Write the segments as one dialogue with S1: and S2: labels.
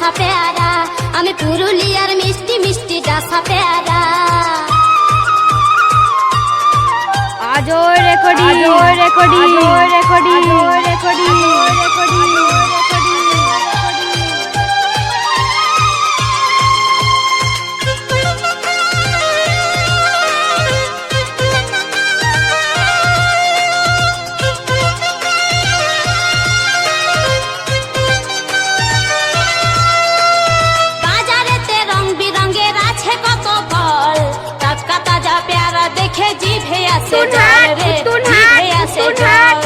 S1: ডাসা পেয়ারা আমি পুরুলিয়ার মিষ্টি মিষ্টি ডাসা পেয়ারা।
S2: আজ recording recording recording recording recording
S1: জল রে জিভে আসে জল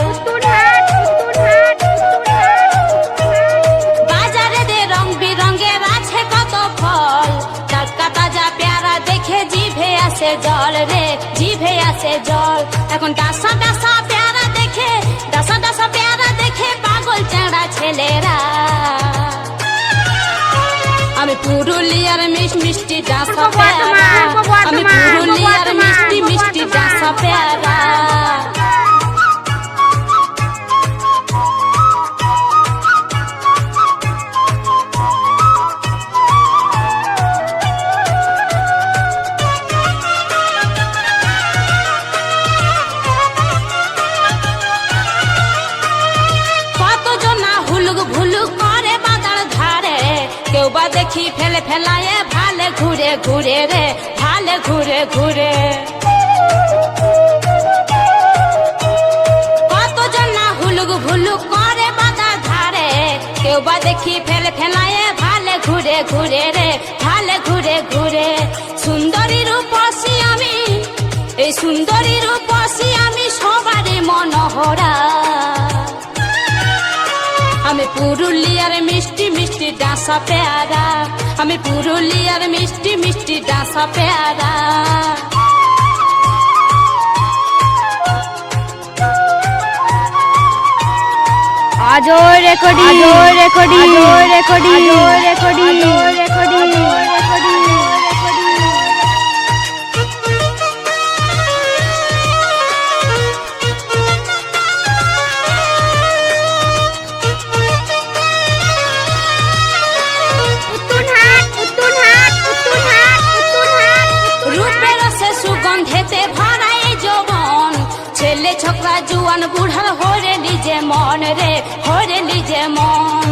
S1: বাজারে দে রং বিরঙের আছে কত ফল। টাটকা তাজা পেয়ারা দেখে জিভে আসে জল রে জিভে আসে জল। এখন ডাসা ডাসা পেয়ারা দেখে ডাসা ডাসা পেয়ারা দেখে পাগল চেঁড়া ছেলেরা। আমি পুরুলিয়ার মিষ্টি মিষ্টি ডাসা পেয়ারা ধারে? কেউ বা দেখি ফেলে ফেলায়ে ভালে ঘুরে ঘুরে রে ভালে ঘুরে ঘুরে। সুন্দরী রূপসী আমি সবারই মনোহরা। আমি পুরুলিয়ার মিষ্টি মিষ্টি ডাসা পেয়ারা। আমি পুরুলিয়ার মিষ্টি মিষ্টি ডাসা পেয়ারা।
S2: আজও recording recording recording recording recording
S1: ছোকরা জুয়ান বুড়ার হরে নিজে মন রে হরে নিজে মন।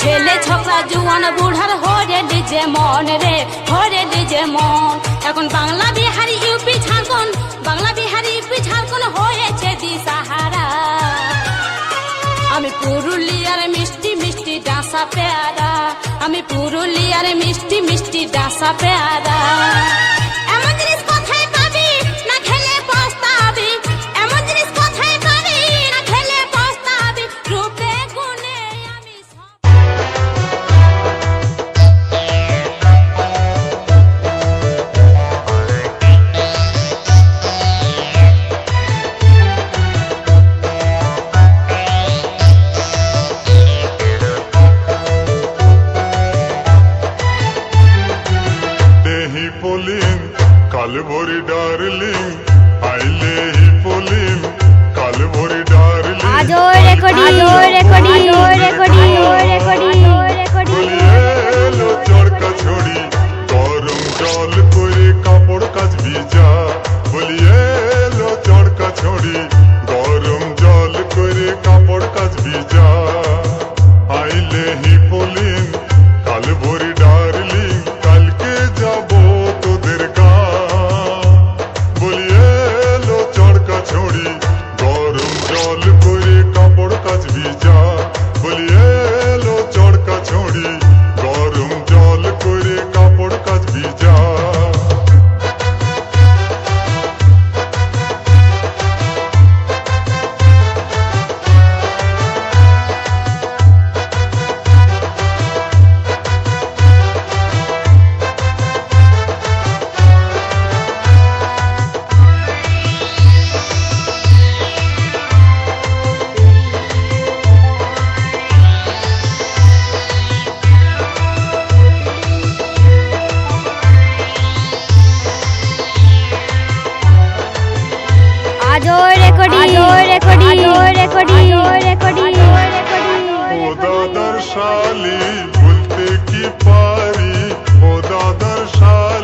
S1: ছেলে ছোকরা জুয়ান বুড়ার হরে নিজে মন রে হরে নিজে মন। এখন বাংলা বিহারি ইউপি ঝাড়খণ্ড বাংলা বিহারি ইউপি ঝাড়খণ্ড হয়েছে দিশাহারা আমি পুরুলিয়ার মিষ্টি মিষ্টি ডাসা পেয়ারা আমি পুরুলিয়ার মিষ্টি মিষ্টি ডাসা পেয়ারা।
S3: পলিন কাল ভরি ডার্লিং আইলে পলিন কাল ভরি ডার্লিং
S2: আজও রেকর্ডিং আজও রেকর্ডিং আজও রেকর্ডিং আজও রেকর্ডিং রেকর্ডিং
S3: এলো চরকা ছড়ি গরম জল করে কাপড় কাচ ভিজা। বলি এলো চরকা ছড়ি গরম জল করে কাপড় ভিজা। জয় রেকর্ডিং
S2: জয় রেকর্ডিং জয় রেকর্ডিং জয় রেকর্ডিং জয় রেকর্ডিং।
S3: ও দাদার শালি বলতে কি পারি? ও দাদার শালি